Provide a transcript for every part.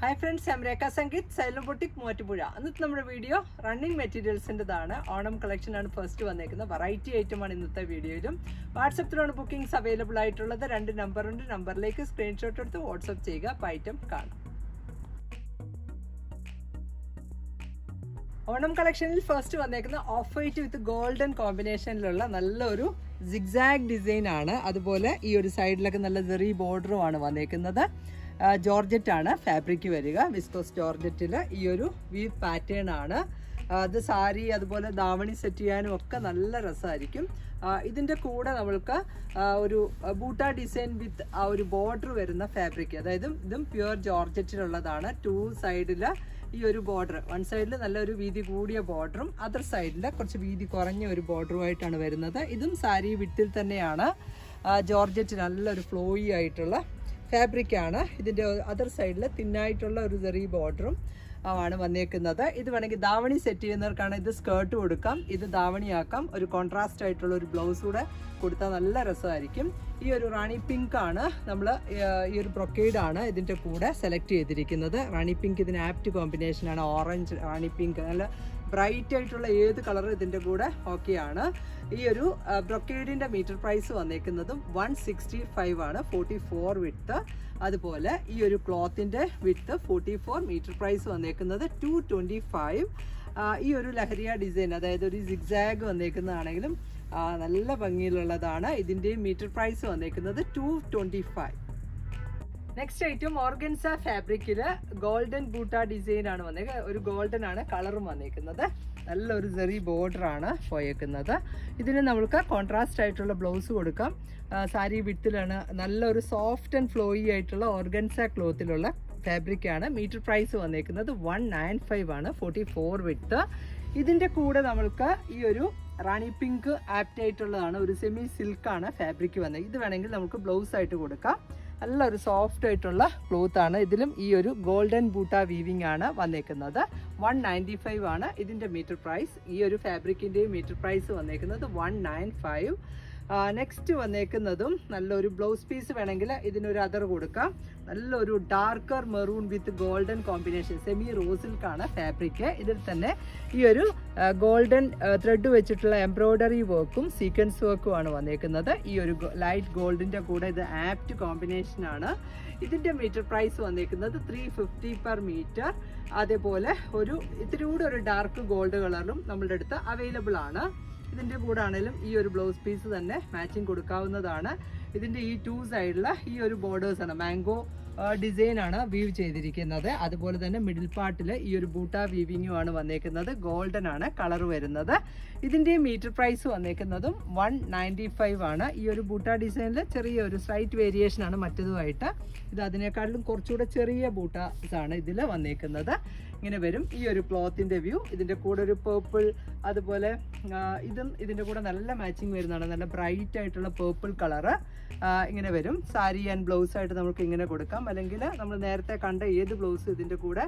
Hi friends ഞാൻ Rekha Sangeeth Xylem boutique Muvattupuzha അന്നത്തെ നമ്മുടെ വീഡിയോ റണ്ണിങ് മെറ്റീരിയൽസിന്റെതാണ് ഓണം കളക്ഷനാണ് ഫസ്റ്റ് വന്നേക്കുന്നത്. വെറൈറ്റി ഐറ്റമാണ് ഇന്നത്തെ വീഡിയോയിലും വാട്സപ്പിലാണ് ബുക്കിംഗ്സ് അവൈലബിൾ ആയിട്ടുള്ളത്. രണ്ട് നമ്പറുണ്ട് നമ്പറിലേക്ക് സ്ക്രീൻഷോട്ട് എടുത്ത് വാട്സപ്പ് ചെയ്യുക. അപ്പോൾ ഐറ്റം കാണാം. ഓണം കളക്ഷനിൽ ഫസ്റ്റ് വന്നേക്കുന്ന ഓഫ് വൈറ്റ് വിത്ത് ഗോൾഡൻ കോമ്പിനേഷനിലുള്ള നല്ലൊരു സിഗ്സാഗ് ഡിസൈൻ ആണ്. അതുപോലെ ഈ ഒരു സൈഡിലൊക്കെ നല്ല ചെറിയ ബോർഡറുമാണ് വന്നേക്കുന്നത്. ജോർജറ്റ് ആണ് ഫാബ്രിക് വരിക. വിസ്കോസ് ജോർജറ്റിൽ ഈ ഒരു വി പാറ്റേൺ ആണ്. അത് സാരി അതുപോലെ ദാവണി സെറ്റ് ചെയ്യാനും ഒക്കെ നല്ല രസമായിരിക്കും. ഇതിന്റെ കൂടെ നമ്മൾക്ക് ഒരു ബൂട്ട ഡിസൈൻ വിത്ത് ആ ഒരു ബോർഡർ വരുന്ന ഫാബ്രിക്. അതായത് ഇതും പ്യുവർ ജോർജറ്റിലുള്ളതാണ്. ടു സൈഡിൽ ഈ ഒരു ബോർഡർ. വൺ സൈഡിൽ നല്ലൊരു വീതി കൂടിയ ബോർഡറും അതർ സൈഡിൽ കുറച്ച് വീതി കുറഞ്ഞ ഒരു ബോർഡറുമായിട്ടാണ് വരുന്നത്. ഇതും സാരി വിട്ടിൽ തന്നെയാണ്. ജോർജറ്റ് നല്ലൊരു ഫ്ലോയി ആയിട്ടുള്ള ഫാബ്രിക് ആണ് ഇതിന്റെ അതർ സൈഡിൽ തിന്നായിട്ടുള്ള ഒരു ചെറിയ ബോർഡറും ആണ് വന്നേക്കുന്നത്. ഇത് വേണമെങ്കിൽ ദാവണി സെറ്റ് ചെയ്യുന്നവർക്കാണ് ഇത് സ്കേർട്ട് കൊടുക്കാം. ഇത് ദാവണിയാക്കാം. ഒരു കോൺട്രാസ്റ്റ് ആയിട്ടുള്ള ഒരു ബ്ലൗസ് കൂടെ കൊടുത്താൽ നല്ല രസമായിരിക്കും. ഈ ഒരു റാണി പിങ്ക് ആണ്. നമ്മൾ ഈ ഒരു ബ്രൊക്കേഡ് ആണ് ഇതിന്റെ കൂടെ സെലക്ട് ചെയ്തിരിക്കുന്നത്. റാണി പിങ്ക് ഇതിന് ആപ്റ്റ് കോമ്പിനേഷനാണ് ഓറഞ്ച് റാണി പിങ്ക് നല്ല ബ്രൈറ്റ് ആയിട്ടുള്ള ഏത് കളർ ഇതിന്റെ കൂടെ ഓക്കെയാണ്. ഈ ഒരു ബ്രൊക്കേഡിന്റെ മീറ്റർ പ്രൈസ് വന്നേക്കുന്നതും വൺ സിക്സ്റ്റി ഫൈവ് ആണ് ഫോർട്ടി ഫോർ വിത്ത് അതുപോലെ ഈ ഒരു ക്ലോത്തിന്റെ width forty four metre price വന്നേക്കുന്നത് ടു ട്വന്റി ഫൈവ് ഈ ഒരു ലഹരിയ ഡിസൈൻ അതായത് ഒരു സിഗ്സാഗ് വന്നേക്കുന്നതാണെങ്കിലും നല്ല ഭംഗിയിലുള്ളതാണ്. ഇതിന്റെയും മീറ്റർ പ്രൈസ് വന്നേക്കുന്നത് two twenty five next item organza ഫാബ്രിക്കിൽ ഗോൾഡൻ ബൂട്ട ഡിസൈൻ ആണ് വന്നേക്കുന്നത് ഒരു ഗോൾഡൻ ആണ് കളറും വന്നേക്കുന്നത്. നല്ലൊരു ചെറിയ ബോർഡർ ആണ് പോയേക്കുന്നത്. ഇതിന് നമുക്ക് കോൺട്രാസ്റ്റ് ആയിട്ടുള്ള ബ്ലൗസ് കൊടുക്കാം. സാരി വിട്ടിലാണ്. നല്ലൊരു സോഫ്റ്റ് ആൻഡ് ഫ്ലോയി ആയിട്ടുള്ള ഓർഗൻസ ക്ലോത്തിലുള്ള ഫാബ്രിക്കാണ് മീറ്റർ പ്രൈസ് വന്നേക്കുന്നത് വൺ നയൻ ഫൈവ് ആണ്. ഫോർട്ടി ഫോർ വിട്ട് ഇതിന്റെ കൂടെ നമ്മൾക്ക് ഈ ഒരു റാണി പിങ്ക് ആപ്റ്റ് ആയിട്ടുള്ളതാണ്. ഒരു സെമി സിൽക്കാണ് ഫാബ്രിക് വന്നത്. ഇത് വേണമെങ്കിൽ നമുക്ക് ബ്ലൗസ് ആയിട്ട് കൊടുക്കാം. നല്ല ഒരു സോഫ്റ്റ് ആയിട്ടുള്ള ക്ലോത്ത് ആണ്. ഇതിലും ഈ ഒരു ഗോൾഡൻ ബൂട്ട വീവിംഗ് ആണ് വന്നേക്കുന്നത്. വൺ നയന്റി ഫൈവ് ആണ് ഇതിന്റെ മീറ്റർ പ്രൈസ് ഈ ഒരു ഫാബ്രിക്കിന്റെയും മീറ്റർ പ്രൈസ് വന്നേക്കുന്നത് വൺ നയൻ ഫൈവ് നെക്സ്റ്റ് വന്നേക്കുന്നതും നല്ലൊരു ബ്ലൗസ് പീസ് വേണമെങ്കിൽ ഇതിനൊരു അതർ കൊടുക്കാം. നല്ലൊരു darker maroon with golden combination semi റോസിൽക്കാണ് fabric ഇതിൽ തന്നെ ഈ ഒരു ഗോൾഡൻ ത്രെഡ് വെച്ചിട്ടുള്ള എംബ്രോയ്ഡറി വർക്കും സീക്വൻസ് വർക്കും ആണ് വന്നേക്കുന്നത്. ഈ ഒരു ലൈറ്റ് ഗോൾഡിന്റെ കൂടെ ഇത് ആപ്റ്റ് കോമ്പിനേഷൻ ആണ്. ഇതിന്റെ മീറ്റർ പ്രൈസ് വന്നേക്കുന്നത് ത്രീ ഫിഫ്റ്റി പെർ മീറ്റർ അതേപോലെ ഒരു ഇത്തിരി കൂടെ ഒരു ഡാർക്ക് ഗോൾഡ് കളറും നമ്മളുടെ അടുത്ത് അവൈലബിൾ ആണ്. ഇതിന്റെ കൂടെ ആണെങ്കിലും ഈ ഒരു ബ്ലൗസ് പീസ് തന്നെ മാച്ചിങ് കൊടുക്കാവുന്നതാണ്. ഇതിന്റെ ഈ ടു സൈഡിൽ ഈ ഒരു ബോർഡേഴ്സ് ആണ്. മാംഗോ ഡിസൈൻ ആണ് വീവ് ചെയ്തിരിക്കുന്നത്. അതുപോലെ തന്നെ മിഡിൽ പാർട്ടിൽ ഈ ഒരു ബൂട്ട വീവിങ്ങും ആണ് വന്നേക്കുന്നത്. ഗോൾഡൻ ആണ് കളർ വരുന്നത്. ഇതിന്റെ മീറ്റർ പ്രൈസ് വന്നേക്കുന്നതും വൺ നയന്റി ഫൈവ് ആണ്. ഈ ഒരു ബൂട്ട ഡിസൈനിൽ ചെറിയ ഒരു സ്ലൈറ്റ് വേരിയേഷൻ ആണ് മറ്റതുമായിട്ട്. ഇത് അതിനേക്കാളും കുറച്ചുകൂടെ ചെറിയ ബൂട്ടാസ് ആണ് ഇതിൽ വന്നേക്കുന്നത്. ഇങ്ങനെ വരും. ഈ ഒരു ക്ലോത്തിന്റെ വ്യൂ ഇതിന്റെ കൂടെ ഒരു പേർപ്പിൾ അതുപോലെ ഇതും ഇതിന്റെ കൂടെ നല്ല മാച്ചിങ് വരുന്നതാണ്. നല്ല ബ്രൈറ്റ് ആയിട്ടുള്ള പേർപ്പിൾ കളറ് ഇങ്ങനെ വരും. സാരി ആൻഡ് ബ്ലൗസ് ആയിട്ട് നമുക്ക് ഇങ്ങനെ കൊടുക്കാം. അല്ലെങ്കിൽ നമ്മൾ നേരത്തെ കണ്ട ഏത് ബ്ലൗസ് ഇതിന്റെ കൂടെ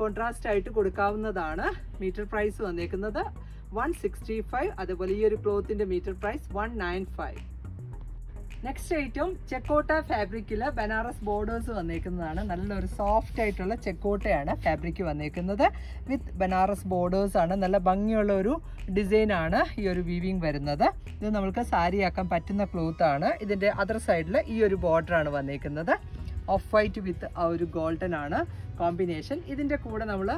കോൺട്രാസ്റ്റ് ആയിട്ട് കൊടുക്കാവുന്നതാണ്. മീറ്റർ പ്രൈസ് വന്നേക്കുന്നത് വൺ സിക്സ്റ്റി ഫൈവ് അതുപോലെ ഈ ഒരു ക്ലോത്തിന്റെ metre price one nine five next item ചെക്കോട്ട ഫാബ്രിക്കിൽ ബനാറസ് ബോർഡേഴ്സ് വന്നേക്കുന്നതാണ്. നല്ലൊരു സോഫ്റ്റ് ആയിട്ടുള്ള ചെക്കോട്ടയാണ് ഫാബ്രിക് വന്നേക്കുന്നത്. വിത്ത് ബനാറസ് ബോർഡേഴ്സ് ആണ്. നല്ല ഭംഗിയുള്ള ഒരു ഡിസൈനാണ് ഈ ഒരു വീവിങ് വരുന്നത്. ഇത് നമുക്ക് സാരിയാക്കാൻ പറ്റുന്ന ക്ലോത്ത് ആണ്. ഇതിന്റെ അതർ സൈഡിൽ ഈ ഒരു ബോർഡർ ആണ് വന്നേക്കുന്നത്. ഓഫ് വൈറ്റ് വിത്ത് ആ ഒരു ഗോൾഡൻ ആണ് കോമ്പിനേഷൻ ഇതിന്റെ കൂടെ നമ്മൾ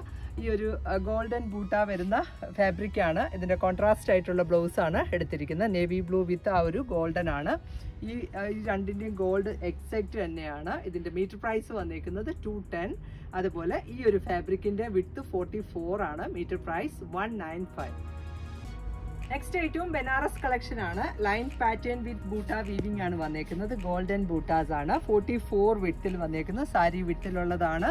ഈ ഒരു ഗോൾഡൻ ബൂട്ടാ വരുന്ന ഫാബ്രിക്കാണ് ഇതിന്റെ കോൺട്രാസ്റ്റ് ആയിട്ടുള്ള ബ്ലൗസ് ആണ് എടുത്തിരിക്കുന്നത്. നേവി ബ്ലൂ വിത്ത് ആ ഒരു ഗോൾഡൻ ആണ്. ഈ രണ്ടിന്റെയും ഗോൾഡ് എക്സാക്റ്റ് തന്നെയാണ്. ഇതിന്റെ മീറ്റർ പ്രൈസ് വന്നിരിക്കുന്നത് ടു ടെൻ അതുപോലെ ഈ ഒരു ഫാബ്രിക്കിന്റെ വിത്ത് ഫോർട്ടി ഫോർ ആണ്. Metre price one nine five next ഏറ്റവും ബനാറസ് കളക്ഷൻ ആണ്. Line pattern with butta weaving ആണ് വന്നേക്കുന്നത്. ഗോൾഡൻ ബൂട്ടാസ് ആണ്. ഫോർട്ടി ഫോർ വിട്ടിൽ വന്നേക്കുന്നത് സാരി വിട്ടിലുള്ളതാണ്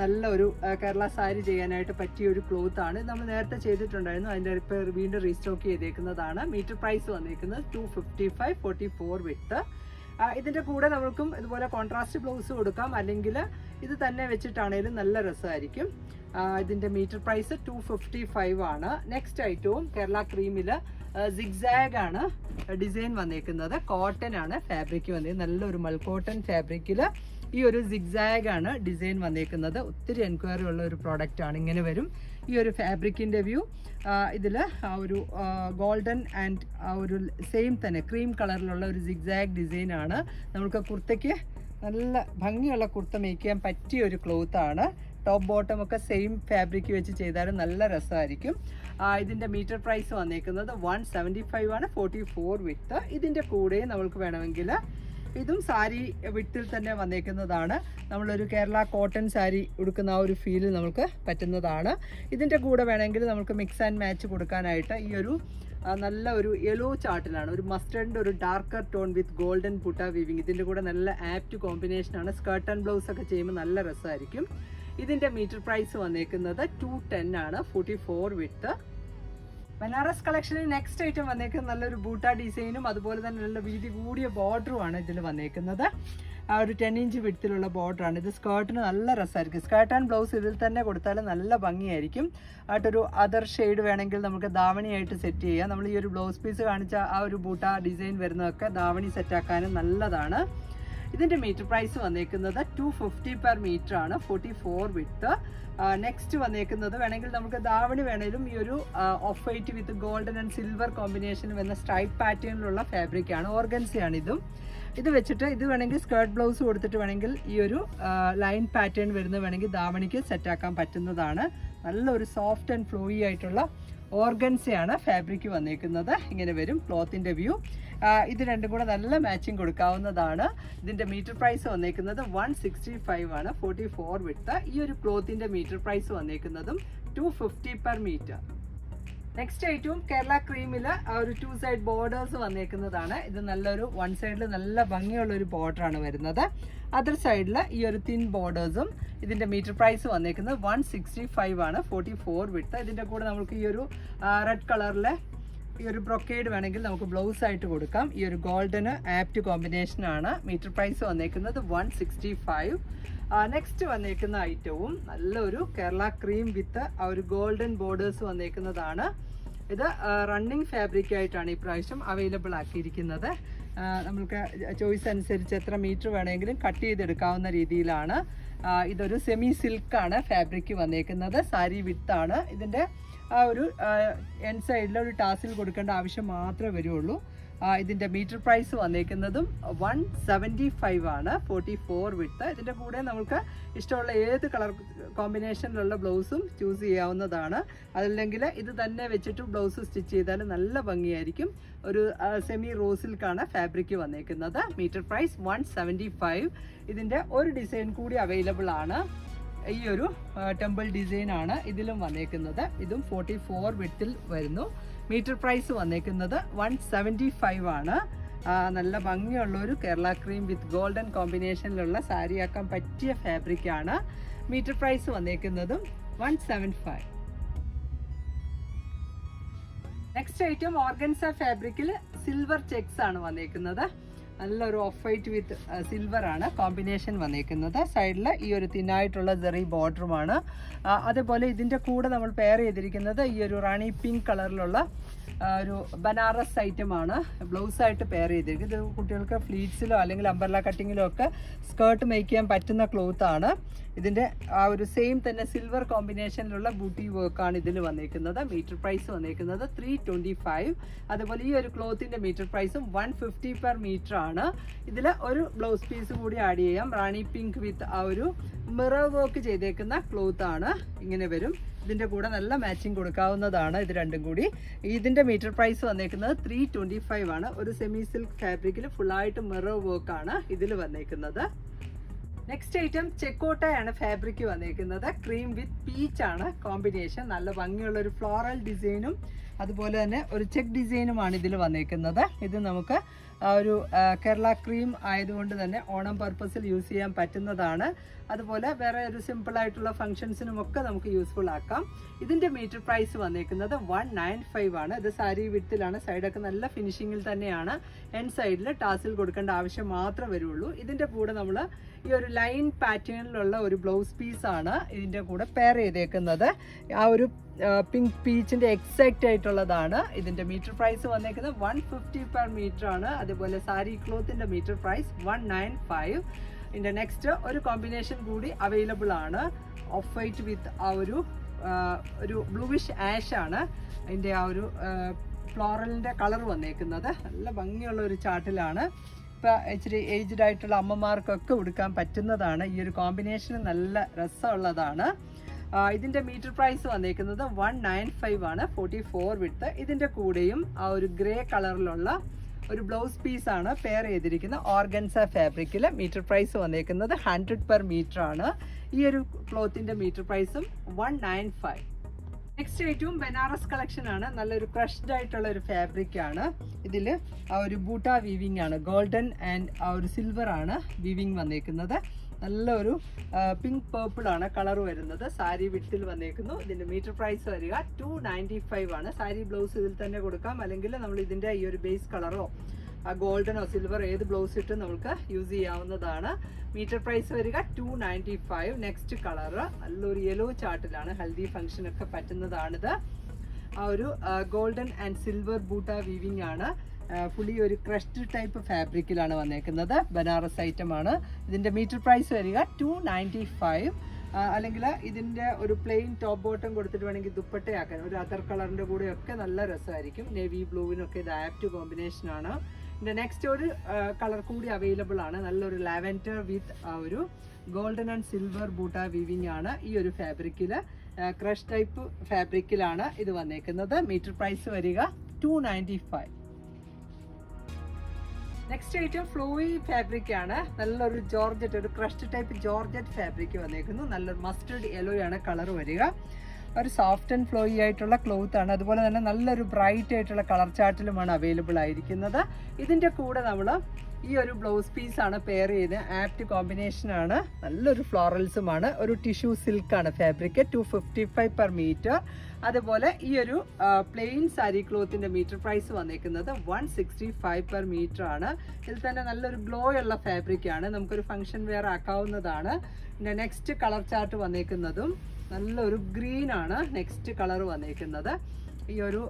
നല്ല ഒരു കേരള സാരി ചെയ്യാനായിട്ട് പറ്റിയ ഒരു ക്ലോത്ത് ആണ്. നമ്മൾ നേരത്തെ ചെയ്തിട്ടുണ്ടായിരുന്നു. അതിന്റെ ഇപ്പോൾ വീണ്ടും റീസ്റ്റോക്ക് ചെയ്തേക്കുന്നതാണ്. മീറ്റർ പ്രൈസ് വന്നേക്കുന്നത് two fifty five forty four width ഇതിന്റെ കൂടെ നമ്മൾക്കും ഇതുപോലെ കോൺട്രാസ്റ്റ് ബ്ലൗസ് കൊടുക്കാം. അല്ലെങ്കിൽ ഇത് തന്നെ വെച്ചിട്ടാണേലും നല്ല രസമായിരിക്കും. ഇതിന്റെ metre price two fifty five ആണ് നെക്സ്റ്റ് ഐറ്റവും കേരള ക്രീമിൽ സിഗ്സാഗ് ആണ് ഡിസൈൻ വന്നേക്കുന്നത്. കോട്ടൺ ആണ് ഫാബ്രിക് വന്നത് നല്ലൊരു മൾക്കോട്ടൺ ഫാബ്രിക്കിൽ ഈ ഒരു സിഗ്സാഗ് ആണ് ഡിസൈൻ വന്നേക്കുന്നത്. ഒത്തിരി എൻക്വയറി ഉള്ള ഒരു പ്രോഡക്റ്റ് ആണ്. ഇങ്ങനെ വരും. ഈ ഒരു ഫാബ്രിക്കിന്റെ വ്യൂ ഇതിൽ ആ ഒരു ഗോൾഡൻ ആൻഡ് ആ ഒരു സെയിം തന്നെ ക്രീം കളറിലുള്ള ഒരു സിഗ്സാഗ് ഡിസൈൻ ആണ്. നമുക്ക് കുർത്തയ്ക്ക് നല്ല ഭംഗിയുള്ള കുർത്ത മേക്ക് ചെയ്യാൻ പറ്റിയ ഒരു ക്ലോത്ത് ആണ്. ടോപ്പ് ബോട്ടം ഒക്കെ സെയിം ഫാബ്രിക് വെച്ച് ചെയ്താലും നല്ല രസമായിരിക്കും. ഇതിന്റെ മീറ്റർ പ്രൈസ് വന്നേക്കുന്നത് വൺ സെവന്റി ഫൈവ് ആണ് ഫോർട്ടി ഫോർ വിത്ത് ഇതിന്റെ കൂടെ നമുക്ക് വേണമെങ്കിൽ ഇതും സാരി വിട്ടിൽ തന്നെ വന്നേക്കുന്നതാണ്. നമ്മളൊരു കേരള കോട്ടൺ സാരി ഉടുക്കുന്ന ആ ഒരു ഫീൽ നമുക്ക് പറ്റുന്നതാണ്. ഇതിന്റെ കൂടെ വേണമെങ്കിൽ നമുക്ക് മിക്സ് ആൻഡ് മാച്ച് കൊടുക്കാനായിട്ട് ഈ ഒരു നല്ല ഒരു യെല്ലോ ചാർട്ടിലാണ് ഒരു മസ്റ്റേഡിന്റെ ഒരു darker tone with golden butta weaving ഇതിന്റെ കൂടെ നല്ല ആപ്റ്റ് കോമ്പിനേഷനാണ് സ്കർട്ട് ആൻഡ് ബ്ലൗസ് ഒക്കെ ചെയ്യുമ്പോൾ നല്ല രസമായിരിക്കും. ഇതിന്റെ മീറ്റർ പ്രൈസ് വന്നേക്കുന്നത് ടു ടെൻ ആണ്. ഫോർട്ടി ഫോർ വിത്ത് ബനാറസ് കളക്ഷനിൽ നെക്സ്റ്റ് ഐറ്റം വന്നേക്കുന്നത് നല്ലൊരു ബൂട്ട ഡിസൈനും അതുപോലെ തന്നെ നല്ല വീതി കൂടിയ ബോർഡറുമാണ് ഇതിൽ വന്നേക്കുന്നത്. ആ ഒരു ടെൻ ഇഞ്ച് വിടത്തിലുള്ള ബോർഡറാണ് ഇത് സ്കേർട്ടിന് നല്ല രസമായിരിക്കും. സ്കേർട്ട് ആൻഡ് ബ്ലൗസ് ഇതിൽ തന്നെ കൊടുത്താൽ നല്ല ഭംഗിയായിരിക്കും. ആയിട്ടൊരു അതർ ഷെയ്ഡ് വേണമെങ്കിൽ നമുക്ക് ദാവണിയായിട്ട് സെറ്റ് ചെയ്യാം. നമ്മൾ ഈ ഒരു ബ്ലൗസ് പീസ് കാണിച്ച ആ ഒരു ബൂട്ട ഡിസൈൻ വരുന്നതൊക്കെ ദാവണി സെറ്റാക്കാനും നല്ലതാണ്. ഇതിന്റെ മീറ്റർ പ്രൈസ് വന്നേക്കുന്നത് ടു ഫിഫ്റ്റി പെർ മീറ്റർ ആണ് ഫോർട്ടി ഫോർ വിത്ത് നെക്സ്റ്റ് വന്നേക്കുന്നത് വേണമെങ്കിൽ നമുക്ക് ദാവണി വേണേലും ഈ ഒരു off white with golden and silver combination വരുന്ന സ്ട്രൈപ്പ് പാറ്റേണിലുള്ള ഫാബ്രിക് ആണ് ഓർഗൻസയാണ് ഇതും ഇത് വെച്ചിട്ട് ഇത് വേണമെങ്കിൽ സ്കേർട്ട് ബ്ലൗസ് കൊടുത്തിട്ട് വേണമെങ്കിൽ ഈ ഒരു ലൈൻ പാറ്റേൺ വരുന്ന വേണമെങ്കിൽ ധാവണിക്ക് സെറ്റാക്കാൻ പറ്റുന്നതാണ്. നല്ലൊരു സോഫ്റ്റ് ആൻഡ് ഫ്ലോയി ആയിട്ടുള്ള ഓർഗൻസയാണ് ഫാബ്രിക് വന്നേക്കുന്നത്. ഇങ്ങനെ വരും ക്ലോത്തിന്റെ വ്യൂ ഇത് രണ്ടും കൂടെ നല്ല മാച്ചിങ് കൊടുക്കാവുന്നതാണ്. ഇതിന്റെ മീറ്റർ പ്രൈസ് വന്നേക്കുന്നത് വൺ സിക്സ്റ്റി ഫൈവ് ആണ്. ഫോർട്ടി ഫോർ വിട്ട് ഈ ഒരു ക്ലോത്തിന്റെ metre price വന്നേക്കുന്നതും two fifty per metre next ഐറ്റവും കേരള ക്രീമിൽ ഒരു ടു സൈഡ് ബോർഡേഴ്സ് വന്നേക്കുന്നതാണ്. ഇത് നല്ലൊരു വൺ സൈഡിൽ നല്ല ഭംഗിയുള്ള ഒരു ബോർഡറാണ് വരുന്നത്. അതർ സൈഡിൽ ഈ ഒരു തിൻ ബോർഡേഴ്സും ഇതിന്റെ മീറ്റർ പ്രൈസ് വന്നേക്കുന്നത് വൺ സിക്സ്റ്റി ഫൈവ് ആണ്. ഫോർട്ടി ഫോർ വിട്ട് ഇതിന്റെ കൂടെ നമുക്ക് ഈ ഒരു റെഡ് കളറിലെ ഈ ഒരു ബ്രൊക്കേഡ് വേണമെങ്കിൽ നമുക്ക് ബ്ലൗസ് ആയിട്ട് കൊടുക്കാം. ഈ ഒരു ഗോൾഡന് ആപ്റ്റ് കോമ്പിനേഷൻ ആണ്. മീറ്റർ പ്രൈസ് വന്നേക്കുന്നത് വൺ സിക്സ്റ്റി ഫൈവ് നെക്സ്റ്റ് വന്നേക്കുന്ന ഐറ്റവും നല്ലൊരു കേരള ക്രീം വിത്ത് ആ ഒരു ഗോൾഡൻ ബോർഡേഴ്സ് വന്നേക്കുന്നതാണ്. ഇത് റണ്ണിങ് ഫാബ്രിക് ആയിട്ടാണ് ഈ പ്രാവശ്യം അവൈലബിൾ ആക്കിയിരിക്കുന്നത്. ആ, നമുക്ക് ചോയ്സ് അനുസരിച്ച് എത്ര മീറ്റർ വേണമെങ്കിലും കട്ട് ചെയ്തെടുക്കാവുന്ന രീതിയിലാണ്. ഇതൊരു സെമി സിൽക്കാണ് ഫാബ്രിക് വന്നേക്കുന്നത്. സാരി വിത്താണ്. ഇതിന്റെ ആ ഒരു എൻ സൈഡിൽ ഒരു ടാസിൽ കൊടുക്കേണ്ട ആവശ്യം മാത്രമേ വരുള്ളൂ. ആ, ഇതിന്റെ മീറ്റർ പ്രൈസ് വന്നേക്കുന്നതും വൺ സെവന്റി ഫൈവ് ആണ്. ഫോർട്ടി ഫോർ വിട്ട് ഇതിന്റെ കൂടെ നമുക്ക് ഇഷ്ടമുള്ള ഏത് കളർ കോമ്പിനേഷനിലുള്ള ബ്ലൗസും ചൂസ് ചെയ്യാവുന്നതാണ്. അതല്ലെങ്കിൽ ഇത് തന്നെ വെച്ചിട്ട് ബ്ലൗസ് സ്റ്റിച്ച് ചെയ്താൽ നല്ല ഭംഗിയായിരിക്കും. ഒരു സെമി റോസിൽക്കാണ് ഫാബ്രിക് വന്നേക്കുന്നത്. Metre price one seventy five ഇതിന്റെ ഒരു ഡിസൈൻ കൂടി അവൈലബിൾ ആണ്. ഈ ഒരു ടെമ്പിൾ ഡിസൈൻ ആണ് ഇതിലും വന്നേക്കുന്നത്. ഇതും ഫോർട്ടി ഫോർ വിട്ടിൽ വരുന്നു. മീറ്റർ പ്രൈസ് വന്നേക്കുന്നത് വൺ സെവന്റി ഫൈവ് ആണ് നല്ല ഭംഗിയുള്ള ഒരു കേരള ക്രീം വിത്ത് ഗോൾഡൻ കോമ്പിനേഷനിലുള്ള സാരിയാക്കാൻ പറ്റിയ ഫാബ്രിക്കാണ് metre price വന്നേക്കുന്നതും one seven five next item organza ഫാബ്രിക്കിൽ സിൽവർ ചെക്സ് ആണ് വന്നേക്കുന്നത്. നല്ലൊരു ഓഫ് വൈറ്റ് വിത്ത് സിൽവർ ആണ് കോമ്പിനേഷൻ വന്നിരിക്കുന്നത് സൈഡിൽ ഈ ഒരു തിന്നായിട്ടുള്ള ജെറി ബോർഡറുമാണ് അതേപോലെ ഇതിന്റെ കൂടെ നമ്മൾ പെയർ ചെയ്തിരിക്കുന്നത് ഈ ഒരു റാണി പിങ്ക് കളറിലുള്ള ഒരു ബനാറസ് ഐറ്റമാണ് ബ്ലൗസ് ആയിട്ട് പെയർ ചെയ്തിരിക്കുന്നത്. ഇത് കുട്ടികൾക്ക് ഫ്ലീറ്റ്സിലോ അല്ലെങ്കിൽ അമ്പർല കട്ടിങ്ങിലോ ഒക്കെ സ്കേർട്ട് മേക്ക് ചെയ്യാൻ പറ്റുന്ന ക്ലോത്താണ് ഇതിന്റെ ആ ഒരു സെയിം തന്നെ സിൽവർ കോമ്പിനേഷനിലുള്ള ബൂട്ടി വർക്കാണ് ഇതിൽ വന്നേക്കുന്നത്. മീറ്റർ പ്രൈസ് വന്നേക്കുന്നത് ത്രീ ട്വന്റി ഫൈവ് അതുപോലെ ഈ ഒരു ക്ലോത്തിന്റെ മീറ്റർ പ്രൈസും വൺ ഫിഫ്റ്റി പെർ മീറ്റർ ആണ്. ഇതിൽ ഒരു ബ്ലൗസ് പീസ് കൂടി ആഡ് ചെയ്യാം. റാണി പിങ്ക് വിത്ത് ആ ഒരു മിറർ വർക്ക് ചെയ്തേക്കുന്ന ക്ലോത്ത് ആണ്. ഇങ്ങനെ വരും. ഇതിന്റെ കൂടെ നല്ല മാച്ചിങ് കൊടുക്കാവുന്നതാണ് ഇത് രണ്ടും കൂടി. ഇതിന്റെ മീറ്റർ പ്രൈസ് വന്നേക്കുന്നത് ത്രീ ട്വന്റി ഫൈവ് ആണ്. ഒരു സെമി സിൽക്ക് ഫാബ്രിക്കിൽ ഫുള്ളായിട്ട് മിറർ വർക്കാണ് ഇതിൽ വന്നേക്കുന്നത്. നെക്സ്റ്റ് ഐറ്റം ചെക്കോട്ടയാണ് ഫാബ്രിക് വന്നേക്കുന്നത്. ക്രീം വിത്ത് പീച്ച് ആണ്. കോമ്പിനേഷൻ നല്ല ഭംഗിയുള്ള ഒരു ഫ്ലോറൽ ഡിസൈനും അതുപോലെ തന്നെ ഒരു ചെക്ക് ഡിസൈനുമാണ് ഇതിൽ വന്നേക്കുന്നത്. ഇത് നമുക്ക് ഒരു കേരള ക്രീം ആയതുകൊണ്ട് തന്നെ ഓണം പർപ്പസിൽ യൂസ് ചെയ്യാൻ പറ്റുന്നതാണ്. അതുപോലെ വേറെ ഒരു സിമ്പിളായിട്ടുള്ള ഫംഗ്ഷൻസിനും ഒക്കെ നമുക്ക് യൂസ്ഫുൾ ആക്കാം. ഇതിന്റെ മീറ്റർ പ്രൈസ് വന്നേക്കുന്നത് വൺ നയൻ ഫൈവ് ആണ്. ഇത് സാരി വിട്ടിലാണ് സൈഡൊക്കെ നല്ല ഫിനിഷിങ്ങിൽ തന്നെയാണ്. എൻ സൈഡിൽ ടാസിൽ കൊടുക്കേണ്ട ആവശ്യം മാത്രമേ വരുള്ളൂ. ഇതിന്റെ കൂടെ നമ്മൾ ഈ ഒരു ലൈൻ പാറ്റേണിലുള്ള ഒരു ബ്ലൗസ് പീസാണ് ഇതിന്റെ കൂടെ പെയർ ചെയ്തേക്കുന്നത്. ആ ഒരു പിങ്ക് പീച്ചിന്റെ എക്സാക്റ്റ് ആയിട്ടുള്ളതാണ് ഇതിന്റെ മീറ്റർ പ്രൈസ് വന്നേക്കുന്നത്. വൺ ഫിഫ്റ്റി പെർ മീറ്റർ ആണ്. അതുപോലെ sari ക്ലോത്തിന്റെ metre price one nine five ഇതിന്റെ നെക്സ്റ്റ് ഒരു കോമ്പിനേഷൻ കൂടി അവൈലബിൾ ആണ്. ഓഫ് വൈറ്റ് വിത്ത് ആ ഒരു ഒരു ബ്ലൂവിഷ് ആഷ് ആണ് അതിന്റെ ആ ഒരു ഫ്ലോറലിന്റെ കളർ വന്നേക്കുന്നത്. നല്ല ഭംഗിയുള്ള ഒരു ചാട്ടിലാണ്. ഇപ്പൊ ഇച്ചിരി ഏജ്ഡ് ആയിട്ടുള്ള അമ്മമാർക്കൊക്കെ ഉടുക്കാൻ പറ്റുന്നതാണ്. ഈ ഒരു കോമ്പിനേഷൻ നല്ല രസമുള്ളതാണ്. ഇതിന്റെ മീറ്റർ പ്രൈസ് വന്നേക്കുന്നത് വൺ നയൻ ഫൈവ് ആണ്. ഫോർട്ടി ഫോർ വിട്ട് ഇതിന്റെ കൂടെയും ആ ഒരു ഗ്രേ കളറിലുള്ള ഒരു ബ്ലൗസ് പീസ് ആണ് പെയർ ചെയ്തിരിക്കുന്ന ഓർഗൻസ ഫാബ്രിക്കിൽ മീറ്റർ പ്രൈസ് വന്നേക്കുന്നത് ഹൺഡ്രഡ് പെർ മീറ്റർ ആണ്. ഈ ഒരു ക്ലോത്തിന്റെ മീറ്റർ പ്രൈസും വൺ നയൻ ഫൈവ് നെക്സ്റ്റ് ഐറ്റവും ബനാറസ് കളക്ഷൻ ആണ്. നല്ലൊരു ക്രഷ്ഡ് ആയിട്ടുള്ള ഒരു ഫാബ്രിക് ആണ്. ഇതിൽ ആ ഒരു ബൂട്ട വീവിംഗ് ആണ്. ഗോൾഡൻ ആൻഡ് ആ ഒരു സിൽവർ ആണ് വീവിംഗ് വന്നേക്കുന്നത്. നല്ലൊരു പിങ്ക് പേർപ്പിൾ ആണ് കളർ വരുന്നത്. സാരി വിട്ടിൽ വന്നേക്കുന്നു. ഇതിന്റെ മീറ്റർ പ്രൈസ് വരിക ടു ആണ്. സാരി ബ്ലൗസ് ഇതിൽ തന്നെ കൊടുക്കാം. അല്ലെങ്കിൽ നമ്മൾ ഇതിന്റെ ഈ ഒരു ബേസ് കളറോ ഗോൾഡനോ സിൽവർ ഏത് ബ്ലൗസ് ഇട്ട് നമുക്ക് യൂസ് ചെയ്യാവുന്നതാണ്. മീറ്റർ പ്രൈസ് വരിക two ninety five next colour നല്ലൊരു യെല്ലോ ചാർട്ടിലാണ് ഹൽദി ഫംഗ്ഷനൊക്കെ പറ്റുന്നതാണിത്. ആ ഒരു golden and silver buta weaving ആണ്. ഫുള്ളി ഒരു ക്രഷ്ഡ് ടൈപ്പ് ഫാബ്രിക്കിലാണ് വന്നേക്കുന്നത്. ബനാറസ് ഐറ്റം ആണ്. ഇതിന്റെ മീറ്റർ പ്രൈസ് വരിക ടു നയന്റി ഫൈവ് അല്ലെങ്കിൽ ഇതിന്റെ ഒരു പ്ലെയിൻ ടോപ്പ് ബോട്ടം കൊടുത്തിട്ട് വേണമെങ്കിൽ ദുപ്പട്ടയാക്കാൻ ഒരു അതർ കളറിന്റെ കൂടെയൊക്കെ നല്ല രസമായിരിക്കും. നേവി ബ്ലൂവിനൊക്കെ ഇത് ആപ്റ്റ് ഇതിന്റെ നെക്സ്റ്റ് ഒരു കളർ കൂടി അവൈലബിൾ ആണ്. നല്ലൊരു ലാവൻഡർ വിത്ത് ഒരു golden and silver buta weaving ആണ് ഈ ഒരു ഫാബ്രിക്കിൽ ക്രഷ് ടൈപ്പ് ഫാബ്രിക്കിലാണ് ഇത് വന്നേക്കുന്നത്. മീറ്റർ പ്രൈസ് വരിക two ninety five next item flowy fabric ആണ്. നല്ലൊരു ജോർജറ്റ് ഒരു ക്രഷ്ഡ് ടൈപ്പ് ജോർജറ്റ് ഫാബ്രിക് വന്നേക്കുന്നു. നല്ലൊരു മസ്റ്റേർഡ് യെല്ലോ ആണ് കളർ വരിക. ഒരു സോഫ്റ്റ് ആൻഡ് ഫ്ലോയി ആയിട്ടുള്ള ക്ലോത്ത് ആണ്. അതുപോലെ തന്നെ നല്ലൊരു ബ്രൈറ്റ് ആയിട്ടുള്ള കളർ ചാർട്ടിലുമാണ് അവൈലബിൾ ആയിരിക്കുന്നത്. ഇതിന്റെ കൂടെ നമ്മൾ ഈ ഒരു ബ്ലൗസ് പീസ് ആണ് പെയർ ചെയ്ത് ആപ്റ്റ് കോമ്പിനേഷൻ ആണ്. നല്ലൊരു ഫ്ലോറൽസുമാണ് ഒരു ടിഷ്യൂ സിൽക്ക് ആണ് fabric two fifty five per metre അതുപോലെ ഈ ഒരു പ്ലെയിൻ സാരി ക്ലോത്തിന്റെ മീറ്റർ പ്രൈസ് വന്നേക്കുന്നത് one sixty five per metre ആണ്. ഇതിൽ തന്നെ നല്ലൊരു ഗ്ലോ ഉള്ള ഫാബ്രിക്കാണ് നമുക്കൊരു ഫംഗ്ഷൻ വെയർ ആക്കാവുന്നതാണ്. നെക്സ്റ്റ് കളർ ചാർട്ട് വന്നേക്കുന്നതും നല്ലൊരു ഗ്രീൻ ആണ് നെക്സ്റ്റ് കളർ വന്നിരിക്കുന്നത് ഈ ഒരു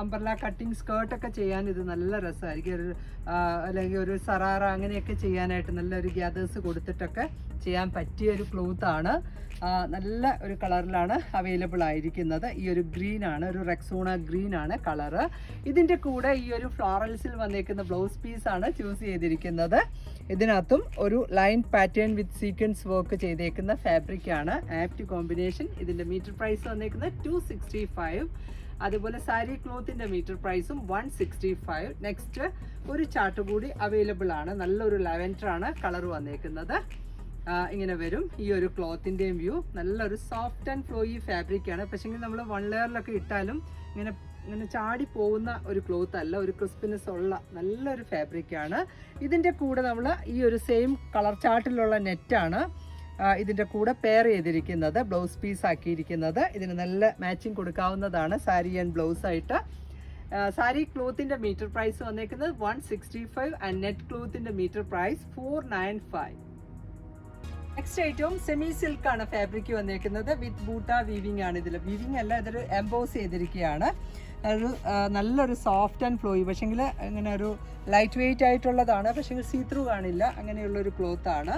അംബർല കട്ടിങ് സ്കേർട്ടൊക്കെ ചെയ്യാൻ ഇത് നല്ല രസമായിരിക്കും. ഒരു അല്ലെങ്കിൽ ഒരു സറാറ അങ്ങനെയൊക്കെ ചെയ്യാനായിട്ട് നല്ലൊരു ഗ്യാദേഴ്സ് കൊടുത്തിട്ടൊക്കെ ചെയ്യാൻ പറ്റിയ ഒരു ക്ലോത്ത് ആണ്. ആ, നല്ല ഒരു കളറിലാണ് അവൈലബിൾ ആയിരിക്കുന്നത്. ഈ ഒരു ഗ്രീൻ ആണ് ഒരു റെക്സോണ ഗ്രീൻ ആണ് കളറ്. ഇതിന്റെ കൂടെ ഈ ഒരു ഫ്ലോറൽസിൽ വന്നേക്കുന്ന ബ്ലൗസ് പീസാണ് ചൂസ് ചെയ്തിരിക്കുന്നത്. ഇതിനകത്തും ഒരു line pattern with sequence work ചെയ്തേക്കുന്ന ഫാബ്രിക് ആണ്. ആപ്റ്റ് കോമ്പിനേഷൻ ഇതിന്റെ മീറ്റർ പ്രൈസ് വന്നേക്കുന്നത് ടു സിക്സ്റ്റി ഫൈവ് അതുപോലെ സാരി ക്ലോത്തിന്റെ മീറ്റർ പ്രൈസും വൺ സിക്സ്റ്റി ഫൈവ് നെക്സ്റ്റ് ഒരു ചാർട്ട് കൂടി അവൈലബിൾ ആണ്. നല്ലൊരു ലാവൻഡർ ആണ് കളർ വന്നേക്കുന്നത്. ഇങ്ങനെ വരും. ഈ ഒരു ക്ലോത്തിന്റെയും വ്യൂ നല്ലൊരു സോഫ്റ്റ് ആൻഡ് ഫ്ലോയി ഫാബ്രിക് ആണ്. പക്ഷേ നമ്മൾ വൺ ലെയറിലൊക്കെ ഇട്ടാലും ഇങ്ങനെ ഇങ്ങനെ ചാടി പോകുന്ന ഒരു ക്ലോത്ത് അല്ല ഒരു ക്രിസ്പിനെസ് ഉള്ള നല്ലൊരു ഫാബ്രിക് ആണ്. ഇതിന്റെ കൂടെ നമ്മൾ ഈ ഒരു സെയിം കളർ ചാർട്ടിലുള്ള നെറ്റാണ് ഇതിന്റെ കൂടെ പെയർ ചെയ്തിരിക്കുന്നത് ബ്ലൗസ് പീസ് ആക്കിയിരിക്കുന്നത്. ഇതിന് നല്ല മാച്ചിങ് കൊടുക്കാവുന്നതാണ് സാരി ആൻഡ് ബ്ലൗസ് ആയിട്ട്. സാരി ക്ലോത്തിന്റെ മീറ്റർ പ്രൈസ് വന്നേക്കുന്നത് one sixty five and net ക്ലോത്തിന്റെ metre price four nine five next ഐറ്റവും സെമി സിൽക്ക് ആണ് ഫാബ്രിക് വന്നേക്കുന്നത് വിത്ത് ബൂട്ട വീവിംഗ് ആണ് ഇതിൽ വീവിംഗ് അല്ല ഇതൊരു എംബോസ് ചെയ്തിരിക്കുകയാണ്. ഒരു നല്ലൊരു സോഫ്റ്റ് ആൻഡ് ഫ്ലോയി പക്ഷേങ്കിൽ ഇങ്ങനെ ഒരു ലൈറ്റ് വെയിറ്റ് ആയിട്ടുള്ളതാണ്. പക്ഷേ സീ ത്രൂ കാണില്ല. അങ്ങനെയുള്ളൊരു ക്ലോത്ത് ആണ്.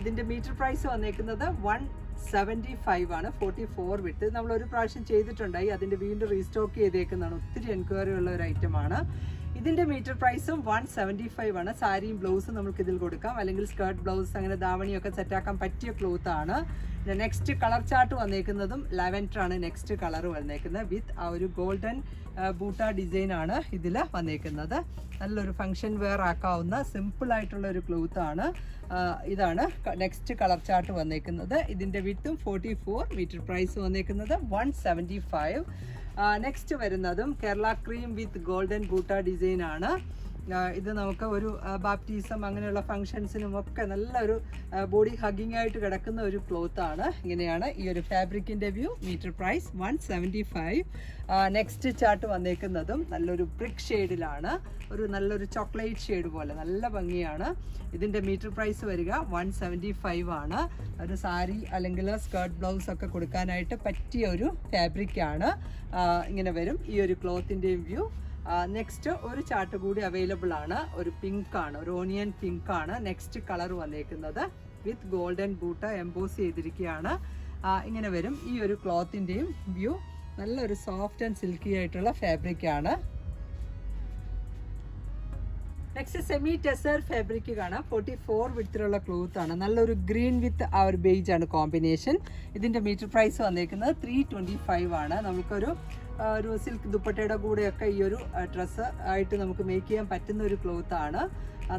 ഇതിന്റെ മീറ്റർ പ്രൈസ് വന്നേക്കുന്നത് വൺ സെവന്റി ഫൈവ് ആണ്. ഫോർട്ടി ഫോർ വിട്ട് നമ്മൾ ഒരു പ്രാവശ്യം ചെയ്തിട്ടുണ്ടായി. അതിന്റെ വീണ്ടും റീസ്റ്റോക്ക് ചെയ്തേക്കുന്നതാണ്. ഒത്തിരി എൻക്വയറി ഉള്ള ഒരു ഐറ്റമാണ് ഇതിന്റെ മീറ്റർ പ്രൈസും വൺ സെവന്റി ഫൈവ് ആണ്. സാരിയും ബ്ലൗസും നമുക്ക് ഇതിൽ കൊടുക്കാം. അല്ലെങ്കിൽ സ്കേർട്ട് ബ്ലൗസ് അങ്ങനെ ധാവണിയൊക്കെ സെറ്റാക്കാൻ പറ്റിയ ക്ലോത്ത് ആണ്. നെക്സ്റ്റ് കളർ ചാർട്ട് വന്നേക്കുന്നതും ലെവന്റർ ആണ് നെക്സ്റ്റ് കളർ വന്നേക്കുന്നത് വിത്ത് ആ ഒരു ഗോൾഡൻ ബൂട്ട ഡിസൈൻ ആണ് ഇതിൽ വന്നേക്കുന്നത്. നല്ലൊരു ഫങ്ഷൻ വെയർ ആക്കാവുന്ന സിമ്പിൾ ആയിട്ടുള്ള ഒരു ക്ലോത്ത് ആണ്. ഇതാണ് നെക്സ്റ്റ് കളർ ചാർട്ട് വന്നേക്കുന്നത്. ഇതിന്റെ വിത്തും ഫോർട്ടി ഫോർ മീറ്റർ പ്രൈസ് വന്നേക്കുന്നത് വൺ നെക്സ്റ്റ് വരുന്നതും Kerala cream with golden buta design ആണ്. ഇത് നമുക്ക് ഒരു ബാപ്റ്റിസം അങ്ങനെയുള്ള ഫങ്ഷൻസിനും ഒക്കെ നല്ലൊരു ബോഡി ഹഗ്ഗിങ് ആയിട്ട് കിടക്കുന്ന ഒരു ക്ലോത്ത് ആണ്. ഇങ്ങനെയാണ് ഈ ഒരു ഫാബ്രിക്കിന്റെ view metre price one seventy five next chart വന്നേക്കുന്നതും നല്ലൊരു ബ്രിക് ഷെയ്ഡിലാണ് ഒരു നല്ലൊരു ചോക്ലേറ്റ് ഷെയ്ഡ് പോലെ നല്ല ഭംഗിയാണ്. ഇതിന്റെ മീറ്റർ പ്രൈസ് വരിക വൺ സെവന്റി ഫൈവ് ആണ്. ഒരു സാരി അല്ലെങ്കിൽ സ്കേർട്ട് ബ്ലൗസ് ഒക്കെ കൊടുക്കാനായിട്ട് പറ്റിയ ഒരു ഫാബ്രിക്കാണ് ഇങ്ങനെ വരും ഈ ഒരു ക്ലോത്തിന്റെയും വ്യൂ നെക്സ്റ്റ് ഒരു ചാട്ട് കൂടി അവൈലബിൾ ആണ്. ഒരു പിങ്ക് ആണ് ഒരു ഓണിയൻ പിങ്ക് ആണ്. നെക്സ്റ്റ് കളർ വന്നേക്കുന്നത് വിത്ത് ഗോൾഡൻ ബൂട്ട് എംബോസ് ചെയ്തിരിക്കുകയാണ്. ഇങ്ങനെ വരും. ഈ ഒരു ക്ലോത്തിന്റെയും വ്യൂ നല്ലൊരു സോഫ്റ്റ് ആൻഡ് സിൽക്കി ആയിട്ടുള്ള ഫാബ്രിക് ആണ്. നെക്സ്റ്റ് സെമി ടെസർ ഫാബ്രിക് കാണാം. ഫോർട്ടി ഫോർ വിത്തിലുള്ള ക്ലോത്ത് ആണ്. നല്ലൊരു ഗ്രീൻ വിത്ത് ആ ഒരു ബേജ് ആണ് കോമ്പിനേഷൻ ഇതിന്റെ മീറ്റർ പ്രൈസ് വന്നേക്കുന്നത് ത്രീ ട്വന്റി ഫൈവ് ആണ്. നമുക്കൊരു ഒരു സിൽക്ക് ദുപ്പട്ടയുടെ കൂടെയൊക്കെ ഈ ഒരു ഡ്രസ്സ് ആയിട്ട് നമുക്ക് മേക്ക് ചെയ്യാൻ പറ്റുന്ന ഒരു ക്ലോത്ത് ആണ്.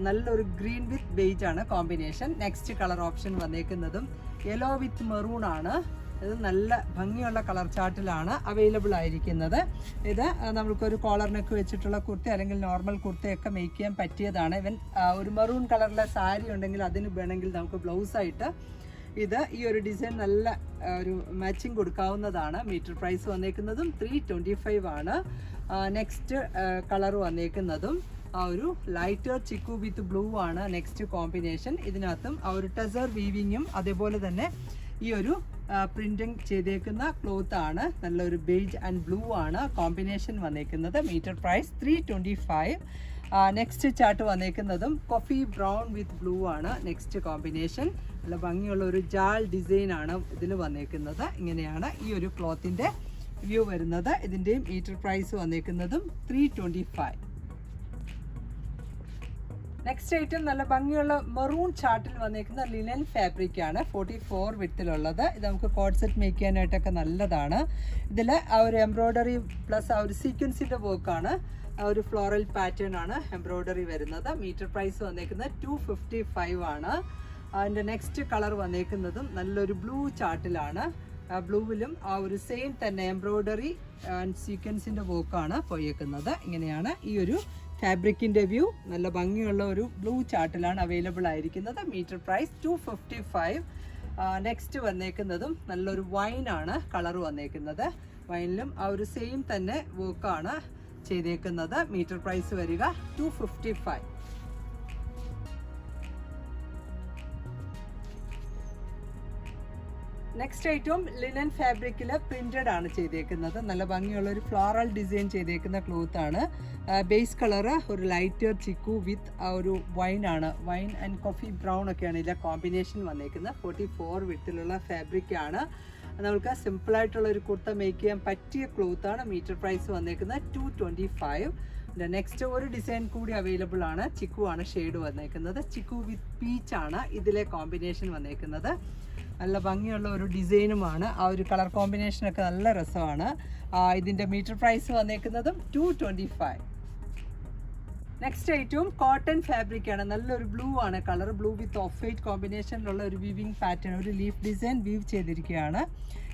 നല്ലൊരു ഗ്രീൻ വിത്ത് ബേജ് ആണ് കോമ്പിനേഷൻ നെക്സ്റ്റ് കളർ ഓപ്ഷൻ വന്നേക്കുന്നതും യെല്ലോ വിത്ത് മെറൂൺ ആണ്. ഇത് നല്ല ഭംഗിയുള്ള കളർ ചാർട്ടിലാണ് അവൈലബിൾ ആയിരിക്കുന്നത്. ഇത് നമുക്കൊരു കോളർ നെക്ക് വെച്ചിട്ടുള്ള കുർത്തി അല്ലെങ്കിൽ നോർമൽ കുർത്തിയൊക്കെ മേക്ക് ചെയ്യാൻ പറ്റിയതാണ്. ഇവൻ ഒരു മെറൂൺ കളറിലെ സാരി ഉണ്ടെങ്കിൽ അതിന് വേണമെങ്കിൽ നമുക്ക് ബ്ലൗസായിട്ട് ഇത് ഈ ഒരു ഡിസൈൻ നല്ല ഒരു മാച്ചിങ് കൊടുക്കാവുന്നതാണ്. മീറ്റർ പ്രൈസ് വന്നേക്കുന്നതും ത്രീ ട്വന്റി ഫൈവ് ആണ് നെക്സ്റ്റ് കളർ വന്നേക്കുന്നതും ആ ഒരു ലൈറ്റർ ചിക്കു വിത്ത് ബ്ലൂ ആണ് നെക്സ്റ്റ് കോമ്പിനേഷൻ ഇതിനകത്തും ആ ഒരു ടെസർ വീവിങ്ങും അതേപോലെ തന്നെ ഈ ഒരു പ്രിന്റിങ് ചെയ്തേക്കുന്ന ക്ലോത്ത് ആണ്. നല്ലൊരു ബേജ് ആൻഡ് ബ്ലൂ ആണ്. കോമ്പിനേഷൻ വന്നേക്കുന്നത്. Metre price three twenty five next chart വന്നേക്കുന്നതും coffee brown with blue ആണ് നെക്സ്റ്റ് കോമ്പിനേഷൻ നല്ല ഭംഗിയുള്ള ഒരു ജാൾ ഡിസൈൻ ആണ് ഇതിൽ വന്നേക്കുന്നത്. ഇങ്ങനെയാണ് ഈ ഒരു ക്ലോത്തിന്റെ വ്യൂ വരുന്നത്. ഇതിന്റെയും metre price വന്നേക്കുന്നതും three twenty five next item നല്ല ഭംഗിയുള്ള മെറൂൺ ചാർട്ടിൽ വന്നേക്കുന്ന ലിനൻ ഫാബ്രിക് ആണ്. ഫോർട്ടി ഫോർ വിത്തിലുള്ളത് ഇത് നമുക്ക് കോഡ് സെറ്റ് മേക്ക് ചെയ്യാനായിട്ടൊക്കെ നല്ലതാണ്. ഇതിൽ ആ ഒരു എംബ്രോയ്ഡറി പ്ലസ് ആ ഒരു സീക്വൻസിന്റെ വർക്കാണ് ഒരു ഫ്ലോറൽ പാറ്റേൺ ആണ് എംബ്രോയിഡറി വരുന്നത്. മീറ്റർ പ്രൈസ് വന്നേക്കുന്നത് ടു ഫിഫ്റ്റി ഫൈവ് ആണ് അതിന്റെ നെക്സ്റ്റ് കളർ വന്നേക്കുന്നതും നല്ലൊരു ബ്ലൂ ചാർട്ടിലാണ് ബ്ലൂവിലും ആ ഒരു സെയിം തന്നെ എംബ്രോയിഡറി ആൻഡ് സീക്വൻസിന്റെ വർക്കാണ് പോയേക്കുന്നത്. ഇങ്ങനെയാണ് ഈ ഒരു ഫാബ്രിക്കിന്റെ വ്യൂ നല്ല ഭംഗിയുള്ള ഒരു ബ്ലൂ ചാർട്ടിലാണ് അവൈലബിൾ ആയിരിക്കുന്നത്. Metre price two fifty five next വന്നേക്കുന്നതും നല്ലൊരു വൈനാണ് കളർ വന്നേക്കുന്നത്. വൈനിലും ആ ഒരു സെയിം തന്നെ വർക്കാണ് ചെയ്തേക്കുന്നത്. മീറ്റർ പ്രൈസ് വരിക two fifty five next item linen ഫാബ്രിക്കിൽ പ്രിന്റഡ് ആണ് ചെയ്തേക്കുന്നത്. നല്ല ഭംഗിയുള്ള ഒരു ഫ്ലോറൽ ഡിസൈൻ ചെയ്തേക്കുന്ന ക്ലോത്ത് ആണ്. ബേസ് കളറ് ഒരു ലൈറ്റർ ചിക്കു വിത്ത് ഒരു വൈൻ ആണ്. വൈൻ ആൻഡ് കോഫി ബ്രൗൺ ഒക്കെയാണ് ഇതിലെ കോമ്പിനേഷൻ വന്നേക്കുന്നത്. ഫോർട്ടി ഫോർ വിത്തിലുള്ള ഫാബ്രിക് ആണ്. നമുക്ക് സിമ്പിൾ ആയിട്ടുള്ള ഒരു കുർത്ത മേക്ക് ചെയ്യാൻ പറ്റിയ ക്ലോത്ത് ആണ് മീറ്റർ പ്രൈസ് വന്നേക്കുന്നത് ടു ട്വന്റി ഫൈവ് നെക്സ്റ്റ് ഒരു ഡിസൈൻ കൂടി അവൈലബിൾ ആണ്. ചിക്കു ആണ് ഷെയ്ഡ് വന്നേക്കുന്നത്. ചിക്കു വിത്ത് പീച്ച് ആണ് ഇതിലെ കോമ്പിനേഷൻ വന്നേക്കുന്നത്. നല്ല ഭംഗിയുള്ള ഒരു ഡിസൈനുമാണ് ആ ഒരു കളർ കോമ്പിനേഷനൊക്കെ നല്ല രസമാണ്. ഇതിന്റെ മീറ്റർ പ്രൈസ് വന്നേക്കുന്നതും ടു ട്വന്റി ഫൈവ് നെക്സ്റ്റ് ഐറ്റവും കോട്ടൺ ഫാബ്രിക് ആണ്. നല്ലൊരു ബ്ലൂ ആണ് colour blue with off white കോമ്പിനേഷനിലുള്ള ഒരു വീവിങ് പാറ്റേൺ ഒരു ലീഫ് ഡിസൈൻ വീവ് ചെയ്തിരിക്കുകയാണ്.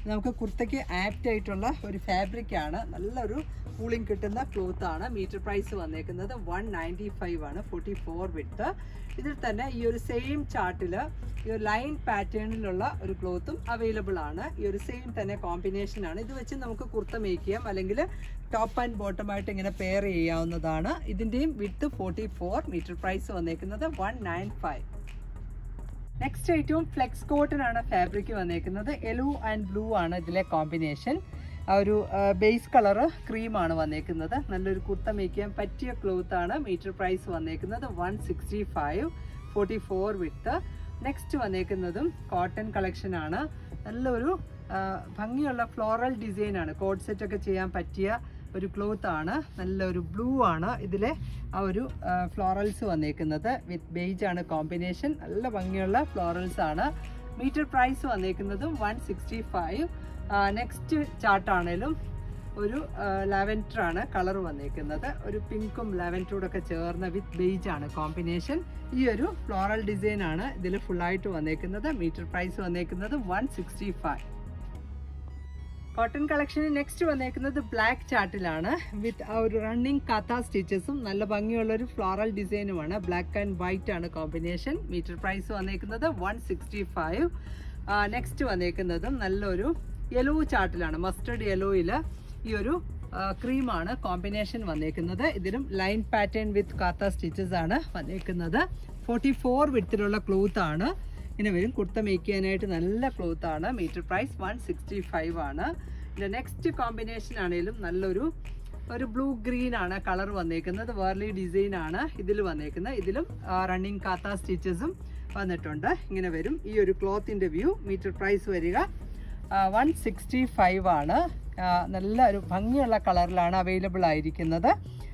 നമുക്ക് കുർത്തയ്ക്ക് ആപ്റ്റ് ആയിട്ടുള്ള ഒരു ഫാബ്രിക് ആണ്. നല്ലൊരു കൂളിംഗ് കിട്ടുന്ന ക്ലോത്ത് ആണ്. മീറ്റർ പ്രൈസ് വന്നേക്കുന്നത് വൺ നയന്റി ഫൈവ് ആണ്. ഫോർട്ടി ഫോർ വിത്ത് ഇതിൽ തന്നെ ഈ ഒരു സെയിം ചാർട്ടിൽ ഈ ഒരു ലൈൻ പാറ്റേണിലുള്ള ഒരു ക്ലോത്തും അവൈലബിൾ ആണ്. ഈ ഒരു സെയിം തന്നെ കോമ്പിനേഷൻ ആണ്. ഇത് വെച്ച് നമുക്ക് കുർത്ത മേക്ക് ചെയ്യാം. അല്ലെങ്കിൽ ടോപ്പ് ആൻഡ് ബോട്ടം ആയിട്ട് ഇങ്ങനെ പെയർ ചെയ്യാവുന്നതാണ്. ഇതിന്റെയും width forty four metre price വന്നേക്കുന്നത് വൺ നയൻ ഫൈവ് നെക്സ്റ്റ് ഐറ്റവും ഫ്ലെക്സ് കോട്ടൺ ആണ് ഫാബ്രിക് വന്നേക്കുന്നത്. യെല്ലോ ആൻഡ് ബ്ലൂ ആണ് ഇതിലെ കോമ്പിനേഷൻ ആ ഒരു ബേസ് കളറ് ക്രീമാണ് വന്നേക്കുന്നത്. നല്ലൊരു കുർത്ത മേക്കാൻ പറ്റിയ ക്ലോത്ത് ആണ്. മീറ്റർ പ്രൈസ് വന്നേക്കുന്നത് one sixty five forty four width next വന്നേക്കുന്നതും cotton collection ആണ്. നല്ലൊരു ഭംഗിയുള്ള ഫ്ലോറൽ ഡിസൈനാണ് കോഡ് സെറ്റൊക്കെ ചെയ്യാൻ പറ്റിയ ഒരു ക്ലോത്ത് ആണ്. നല്ലൊരു ബ്ലൂ ആണ്. ഇതിലെ ആ ഒരു ഫ്ലോറൽസ് വന്നേക്കുന്നത്. വിത്ത് ബേജ് ആണ് കോമ്പിനേഷൻ നല്ല ഭംഗിയുള്ള ഫ്ലോറൽസ് ആണ്. മീറ്റർ പ്രൈസ് വന്നേക്കുന്നത് വൺ സിക്സ്റ്റി ഫൈവ് നെക്സ്റ്റ് ചാർട്ടാണേലും ഒരു ലാവൻഡർ ആണ് കളർ വന്നേക്കുന്നത്. ഒരു പിങ്കും ലാവൻഡറും ഒക്കെ ചേർന്ന വിത്ത് ബേജ് ആണ് കോമ്പിനേഷൻ ഈ ഒരു ഫ്ലോറൽ ഡിസൈൻ ആണ് ഇതിൽ ഫുള്ളായിട്ട് വന്നേക്കുന്നത്. മീറ്റർ പ്രൈസ് വന്നേക്കുന്നത് വൺ സിക്സ്റ്റി ഫൈവ് കോട്ടൺ കളക്ഷന് നെക്സ്റ്റ് വന്നേക്കുന്നത് ബ്ലാക്ക് ചാർട്ടിലാണ് വിത്ത് ആ ഒരു റണ്ണിങ് കഥ സ്റ്റിച്ചസും നല്ല ഭംഗിയുള്ള ഒരു ഫ്ലോറൽ ഡിസൈനുമാണ് ബ്ലാക്ക് ആൻഡ് വൈറ്റ് ആണ് കോമ്പിനേഷൻ മീറ്റർ പ്രൈസ് വന്നേക്കുന്നത് വൺ സിക്സ്റ്റി ഫൈവ് നെക്സ്റ്റ് വന്നേക്കുന്നതും നല്ലൊരു യെല്ലോ ചാർട്ടിലാണ് മസ്റ്റർഡ് യെല്ലോയിൽ ഈ ഒരു ക്രീമാണ് കോമ്പിനേഷൻ വന്നേക്കുന്നത്. ഇതിലും ലൈൻ പാറ്റേൺ വിത്ത് കാത്ത സ്റ്റിച്ചസ് ആണ് വന്നേക്കുന്നത്. ഫോർട്ടി ഫോർ വിത്തിലുള്ള ക്ലോത്ത് ഇങ്ങനെ വരും. കുർത്ത മേക്ക് ചെയ്യാനായിട്ട് നല്ല ക്ലോത്ത് ആണ്. Metre price one sixty five ആണ്. ഇതിന്റെ നെക്സ്റ്റ് കോമ്പിനേഷൻ ആണെങ്കിലും നല്ലൊരു ഒരു ബ്ലൂ ഗ്രീൻ ആണ് കളർ വന്നേക്കുന്നത്. വേർലി ഡിസൈൻ ആണ് ഇതിൽ വന്നേക്കുന്നത്. ഇതിലും റണ്ണിങ് കാത്ത സ്റ്റിച്ചസും വന്നിട്ടുണ്ട്. ഇങ്ങനെ വരും. ഈ ഒരു ക്ലോത്തിന്റെ വ്യൂ മീറ്റർ പ്രൈസ് വരിക വൺ സിക്സ്റ്റി ഫൈവ് ആണ്. നല്ല ഒരു ഭംഗിയുള്ള കളറിലാണ് അവൈലബിൾ ആയിരിക്കുന്നത്.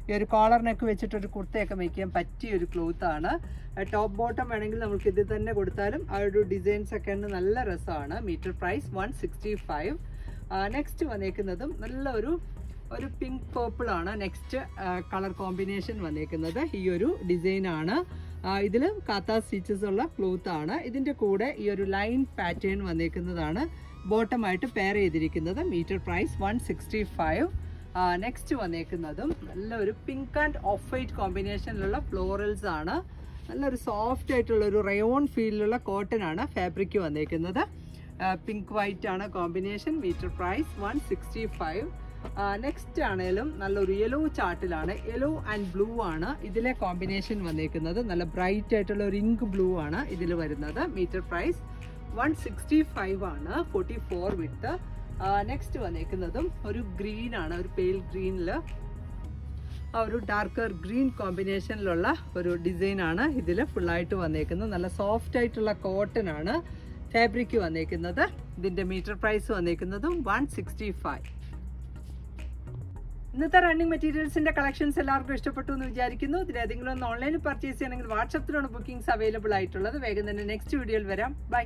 ഈ ഒരു കോളർ നെക്ക് വെച്ചിട്ട് ഒരു കുർത്തയൊക്കെ മേക്ക് ചെയ്യാൻ പറ്റിയ ഒരു ക്ലോത്ത് ആണ് ടോപ്പ് ബോട്ടം വേണമെങ്കിൽ നമുക്ക് ഇത് തന്നെ കൊടുത്താലും ആ ഒരു ഡിസൈൻസ് ഒക്കെ നല്ല രസമാണ്. Metre price one sixty five. Next വന്നേക്കുന്നതും നല്ല ഒരു ഒരു പിങ്ക് പേർപ്പിൾ ആണ്. നെക്സ്റ്റ് കളർ കോമ്പിനേഷൻ വന്നേക്കുന്നത് ഈ ഒരു ഡിസൈൻ ആണ്. ഇതിൽ കാത്ത സ്റ്റിച്ചസ് ഉള്ള ക്ലോത്ത് ആണ്. ഇതിന്റെ കൂടെ ഈ ഒരു ലൈൻ പാറ്റേൺ വന്നേക്കുന്നതാണ്. ബോട്ടമായിട്ട് പെയർ ചെയ്തിരിക്കുന്നത്. Metre price one sixty five next വന്നേക്കുന്നതും നല്ലൊരു പിങ്ക് ആൻഡ് ഓഫ് വൈറ്റ് കോമ്പിനേഷനിലുള്ള ഫ്ലോറൽസ് ആണ്. നല്ലൊരു സോഫ്റ്റ് ആയിട്ടുള്ള ഒരു റയോൺ ഫീലിലുള്ള കോട്ടൺ ആണ് ഫാബ്രിക് വന്നേക്കുന്നത്. പിങ്ക് വൈറ്റ് ആണ് combination metre price one sixty five next ആണേലും നല്ലൊരു യെല്ലോ ചാർട്ടിലാണ് യെല്ലോ ആൻഡ് ബ്ലൂ ആണ് ഇതിലെ കോമ്പിനേഷൻ വന്നേക്കുന്നത്. നല്ല ബ്രൈറ്റ് ആയിട്ടുള്ള ഒരു ഇങ്ക് ബ്ലൂ ആണ് ഇതിൽ വരുന്നത്. Metre price one sixty five ആണ് ഫോർട്ടി ഫോർ വിത്ത് നെക്സ്റ്റ് വന്നേക്കുന്നതും ഒരു ഗ്രീൻ ആണ് ഒരു പെയിൽ ഗ്രീനിൽ ആ ഒരു ഡാർക്കർ ഗ്രീൻ കോമ്പിനേഷനിലുള്ള ഒരു ഡിസൈൻ ആണ് ഇതിൽ ഫുള്ളായിട്ട് വന്നേക്കുന്നത്. നല്ല സോഫ്റ്റ് ആയിട്ടുള്ള കോട്ടൺ ആണ് ഫാബ്രിക് വന്നേക്കുന്നത്. ഇതിന്റെ മീറ്റർ പ്രൈസ് വന്നേക്കുന്നതും വൺ സിക്സ്റ്റി ഫൈവ് ഇന്നത്തെ റണ്ണിങ് മെറ്റീരിയൽസിന്റെ കളക്ഷൻസ് എല്ലാവർക്കും ഇഷ്ടപ്പെട്ടു എന്ന് വിചാരിക്കുന്നു. ഇതിൽ ഏതെങ്കിലും ഒന്ന് ഓൺലൈനിൽ പർച്ചേസ് ചെയ്യണമെങ്കിൽ വാട്സപ്പിലാണ് ബുക്കിംഗ്സ് അവൈലബിൾ ആയിട്ടുള്ളത്. വേഗം തന്നെ നെക്സ്റ്റ് വീഡിയോയിൽ വരാം. ബൈ